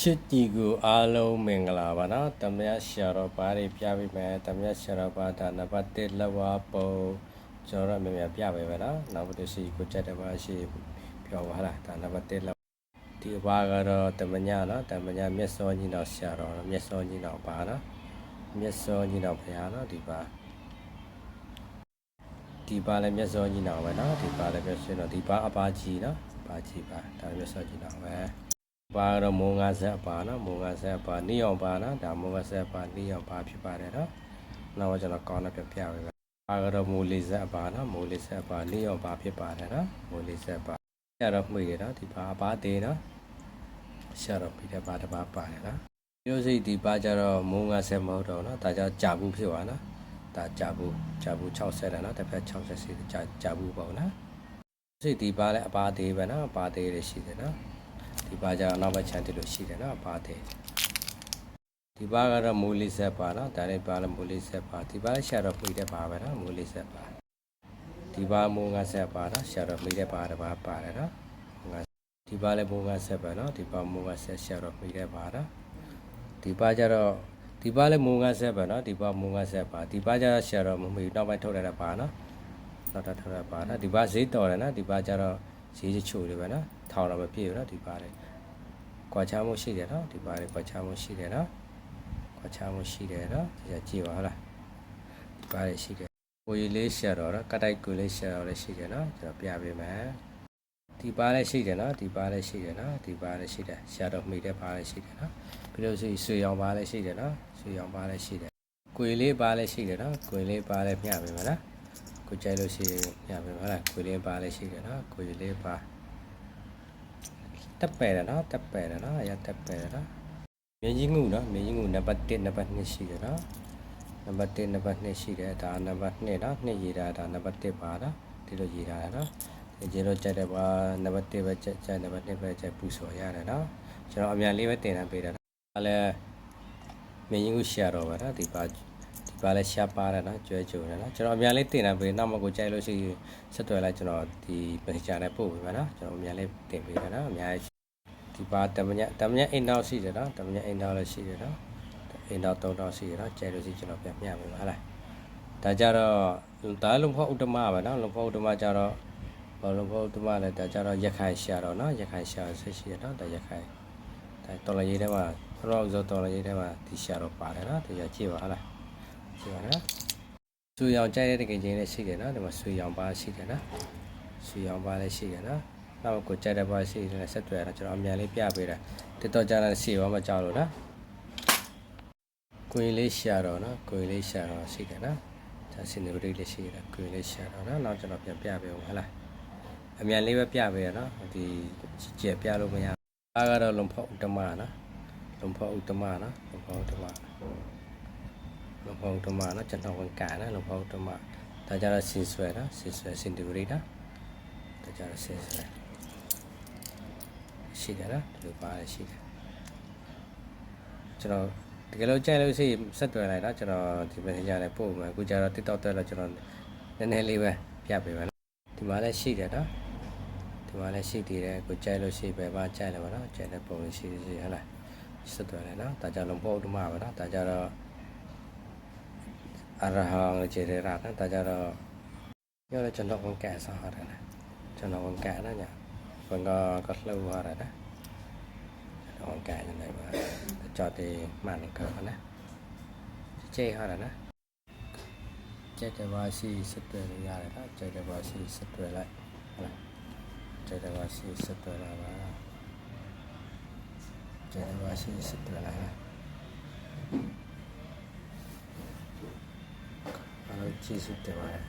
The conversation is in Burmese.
ချစ်တီကိုအားလုံးမင်္ဂလာပါနော်တမယရှာတော့ဘာတွေပြပေးမယ်တမယရှာတော့ဘာဒါနံပါတ်1လက်ဝါပုံကျွန်တော်တို့မြင်မြင်ပြပေးမယ်နော်နောက်တစ်စီကိုကြက်တဲ့ဘာရှိပြောပါလားဒါနံပါတ်1လက်ဒီဘာကတော့တမညနော်တမညမျက်စောကြီးတော့ရှာတော့မျက်စောကြီးတော့ပါနော်မျက်စောကြီးတော့ဖရားနော်ဒီပါဒီပါလည်းမျက်စောကြီးတော့ပဲနော်ဒီပါလည်းမျက်စောတော့ဒီပါအပါကြီးနော်ပါကြီးပါဒါမျက်စောကြီးတော့ပဲ ပါတော့မုံငါဆက်ပါနော်မုံငါဆက်ပါနီးအောင်ပါနော်ဒါမုံငါဆက်ပါနီးအောင်ပါဖြစ်ပါတယ်နော်နောက်ကျွန်တော်ကောင်းတဲ့ပြပြပေးမယ်ပါတော့မူလေးဆက်ပါနော်မူလေးဆက်ပါနီးအောင်ပါဖြစ်ပါတယ်နော်မူလေးဆက်ပါရတော့မှွေရနော်ဒီပါပါသေးနော်ရှာတော့ပြီးတဲ့ပါတစ်ပါးပါတယ်နော်မျိုးစိတ်ဒီပါကြတော့မုံငါဆက်မဟုတ်တော့နော်ဒါကြောင့်ကြာဘူးဖြစ်သွားနော်ဒါကြာဘူးကြာဘူး60တယ်နော်တစ်ဖက်60စီကြာကြာဘူးပေါ့နော်စိတ်ဒီပါလဲအပါသေးပဲနော်အပါသေးတွေရှိတယ်နော် ဒီပါကြတော့နောက်ဘက်ခြံတက်လို့ရှိတယ်နော်ပါတဲ့ဒီပါကတော့မိုးလေးဆက်ပါနော်ဒါလည်းပါလည်းမိုးလေးဆက်ပါဒီပါလည်းရှာတော့ပြီးတဲ့ပါပဲနော်မိုးလေးဆက်ပါဒီပါမိုးငါဆက်ပါနော်ရှာတော့ပြီးတဲ့ပါတစ်ပါးပါတယ်နော်ငါဒီပါလည်းမိုးငါဆက်ပါနော်ဒီပါမိုးငါဆက်ရှာတော့ပြီးတဲ့ပါနော်ဒီပါကြတော့ဒီပါလည်းမိုးငါဆက်ပါနော်ဒီပါမိုးငါဆက်ပါဒီပါကြတော့ရှာတော့မမီနောက်ပိုင်းထုတ်ရတာပါနော်နောက်တော့ထုတ်ရပါနော်ဒီပါဈေးတော်တယ်နော်ဒီပါကြတော့ဈေးချို့တွေပဲနော် ထောင်တော့မပြည့်ဘူးနော်ဒီပါလေကွာခြားမှုရှိတယ်နော်ဒီပါလေကွာခြားမှုရှိတယ်နော်ကွာခြားမှုရှိတယ်နော်ဒီကကြည့်ပါလားဒီပါလေရှိတယ်ကိုရီလေးရှာတော့ကတိုက်ကိုလေးရှာတော့လည်းရှိတယ်နော်ကျွန်တော်ပြပေးမယ်ဒီပါလည်းရှိတယ်နော်ဒီပါလည်းရှိတယ်နော်ဒီပါလည်းရှိတယ်ရှာတော့မိတဲ့ပါလည်းရှိတယ်နော်ပြီးလို့ရှိရင်ဆွေရောင်ပါလည်းရှိတယ်နော်ဆွေရောင်ပါလည်းရှိတယ်ကိုရီလေးပါလည်းရှိတယ်နော်ကိုရီလေးပါလည်းမျှပေးမယ်လားကိုကြိုက်လို့ရှိရင်မျှပေးမယ်လားကိုရီလေးပါလည်းရှိတယ်နော်ကိုရီလေးပါ တက်ပယ်တယ်နော်တက်ပယ်တယ်နော်အရာတက်ပယ်တယ်နော်မြင်းကြီးငုနော်မြင်းကြီးငုနံပါတ်1နံပါတ်2ရှိတယ်နော်နံပါတ်1နံပါတ်2ရှိတယ်ဒါနံပါတ်2နော်2ရေးတာဒါနံပါတ်1ပါနော်ဒီလိုရေးတာနော်ဒီကျေတော့ကြိုက်တယ်ပါနံပါတ်1ပဲကြိုက်ကြိုက်နံပါတ်2ပဲကြိုက်ပူစော်ရတယ်နော်ကျွန်တော်အမြန်လေးပဲတင်တန်းပေးတာနော်ဒါလည်းမြင်းကြီးငုရှာတော့ပါနော်ဒီပါဒီပါလဲရှာပါတယ်နော်ကျွဲကြုံတယ်နော်ကျွန်တော်အမြန်လေးတင်တန်းပေးနောက်မှကိုကြိုက်လို့ရှိရင်ဆက်သွယ်လိုက်ကျွန်တော်ဒီ messenger နဲ့ပို့ပေးမယ်နော်ကျွန်တော်အမြန်လေးတင်ပေးတယ်နော်အများကြီး ဒီပါတမညတမညအိမ်တော်ရှိတယ်နော်တမညအိမ်တော်လည်းရှိတယ်နော်အိမ်တော်၃တော်ရှိတယ်နော်ကျဲလို့ရှိကျွန်တော်ပြန်မျှမယ်ဟုတ်လားဒါကြတော့ဒါလုံဖို့ဥတ္တမပဲနော်လုံဖို့ဥတ္တမကြတော့ဘာလုံဖို့ဥတ္တမလဲဒါကြတော့ရခိုင်ရှာတော့နော်ရခိုင်ရှာဆက်ရှိတယ်နော်ဒါရခိုင်ဒါတော်လည်းရေးထဲမှာဖရောက်ဆိုတော်လည်းရေးထဲမှာဒီရှာတော့ပါတယ်နော်ဒါကြည့်ပါဟုတ်လားကြည့်ပါနော်ဆွေရောင်ကြိုက်တဲ့တကယ်ချင်းလည်းရှိတယ်နော်ဒီမှာဆွေရောင်ပါရှိတယ်နော်ဆွေရောင်ပါလည်းရှိတယ်နော် နောက်ကိုကြိုက်တဲ့ဘာရှိတယ်ဆက်တွေ့ရတော့ကျွန်တော်အမြန်လေးပြပေးတာတစ်တော့ကြာတဲ့စီရောမကြောက်လို့နော်ကိုရင်လေးရှာတော့နော်ကိုရင်လေးရှာတော့ရှိတယ်နော်ဒါစင်နေပရိလေးရှိတယ်ကိုရင်လေးရှာတော့နော်နောက်ကျွန်တော်ပြန်ပြပေးအောင်ဟုတ်လားအမြန်လေးပဲပြပေးရနော်ဒီကြက်ပြလို့မရအားကတော့လုံဖောက်ဥတ္တမနော်လုံဖောက်ဥတ္တမနော်လုံဖောက်ဥတ္တမလုံဖောက်ဥတ္တမနော်ကျွန်တော်ဝင်ကာနော်လုံဖောက်ဥတ္တမဒါကြတော့စင်ဆွဲနော်စင်ဆွဲစင်ဒီပရိနော်ဒါကြတော့စင်ဆွဲ ရှိတယ်နော်ဒီလိုပါတယ်ရှိတယ်ကျွန်တော်တကယ်လို့ကြိုက်လို့ရှိရင်ဆက်သွယ်လိုက်တော့ကျွန်တော်ဒီ messenger နဲ့ပို့မယ်အခုကျတော့ TikTok တက်တော့ကျွန်တော်နည်းနည်းလေးပဲပြပေးမယ်နော်ဒီမှာလည်းရှိတယ်နော်ဒီမှာလည်းရှိသေးတယ်ကိုကြိုက်လို့ရှိပဲပါကြိုက်တယ်ပါနော်ကြိုက်တဲ့ပုံလေးရှိသေးရှိဟုတ်လားဆက်သွယ်လိုက်နော်ဒါကြလုံးပို့ဥဒ္ဓမပါနော်ဒါကြတော့အရဟံကျေရတာနော်ဒါကြတော့ပြောလို့ကျွန်တော်ဝင်ကဲဆောဟာတယ်ကျွန်တော်ဝင်ကဲနော်ညာ và ngò có lâu hoa rồi đó. Đó cái này mà cho thì màn này cỡ nè chê hoa rồi đó. Chơi chơi vào xì sụt về ra rồi đó. Chơi chơi vào xì sụt về lại. Chơi chơi vào xì sụt về lại và chơi chơi vào xì sụt về lại và nó chi sụt về lại.